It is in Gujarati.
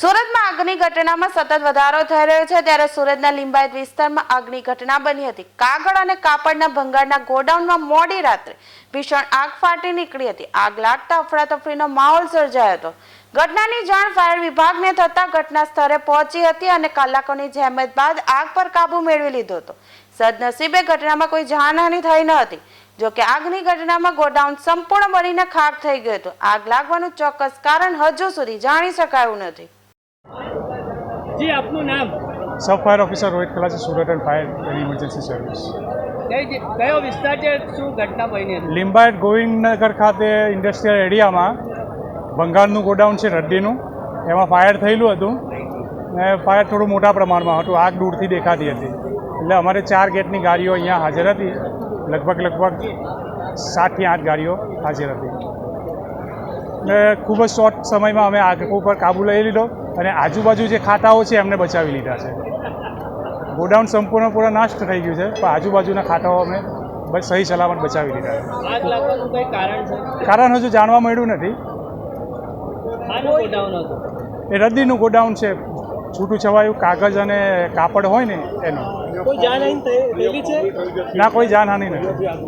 સુરતમાં આગની ઘટનામાં સતત વધારો થઈ રહ્યો છે. ત્યારે સુરતના લિંબાયત વિસ્તારમાં આગની ઘટના બની હતી. કાગળ અને કાપડના ભંગારના ગોડાઉનમાં મોડી રાત્રે ભીષણ આગ ફાટી નીકળી હતી. આગ લાગતા અફડાતફડીનો માહોલ સર્જાયો હતો. ઘટનાની જાણ ફાયર વિભાગને થતા ઘટના સ્થળે પહોંચી હતી અને કલાકોની જહેમત બાદ આગ પર કાબુ મેળવી લીધો હતો. સદનસીબે ઘટનામાં કોઈ જાનહાનિ થઈ ન હતી. જો કે આગની ઘટનામાં ગોડાઉન સંપૂર્ણ બનીને ખાક થઈ ગયું હતું. આગ લાગવાનું ચોક્કસ કારણ હજુ સુધી જાણી શકાયું નથી. જી આપનું નામ? Sub fire officer Rohit Khalasi Surat and fire and emergency service. કયો વિસ્તાર છે? શું ઘટના બની લિંબાયત ગોવિંદનગર ખાતે ઇન્ડસ્ટ્રીયલ એરિયામાં બંગાળનું ગોડાઉન છે રડ્ડીનું એમાં ફાયર થયેલું હતું. ને ફાયર થોડું મોટા પ્રમાણમાં હતું. આગ દૂરથી દેખાતી હતી. એટલે અમારે ચાર ગેટની ગાડીઓ અહીંયા હાજર હતી. લગભગ લગભગ સાતથી આઠ ગાડીઓ હાજર હતી. ને ખૂબ જ શોર્ટ સમયમાં અમે આગ ઉપર કાબુ લઈ લીધો. અને આજુબાજુ જે ખાતાઓ છે એમને બચાવી લીધા છે. ગોડાઉન સંપૂર્ણ પૂરા નાશ થઈ ગયું છે પણ આજુબાજુના ખાતાઓ અમે બસ સહી સલામત બચાવી લીધા છે. કારણ હજુ જાણવા મળ્યું નથી. એ રદ્દીનું ગોડાઉન છે છૂટું છવાયું કાગળ અને કાપડ હોય ને એનું. ના કોઈ જાનહાનિ નથી.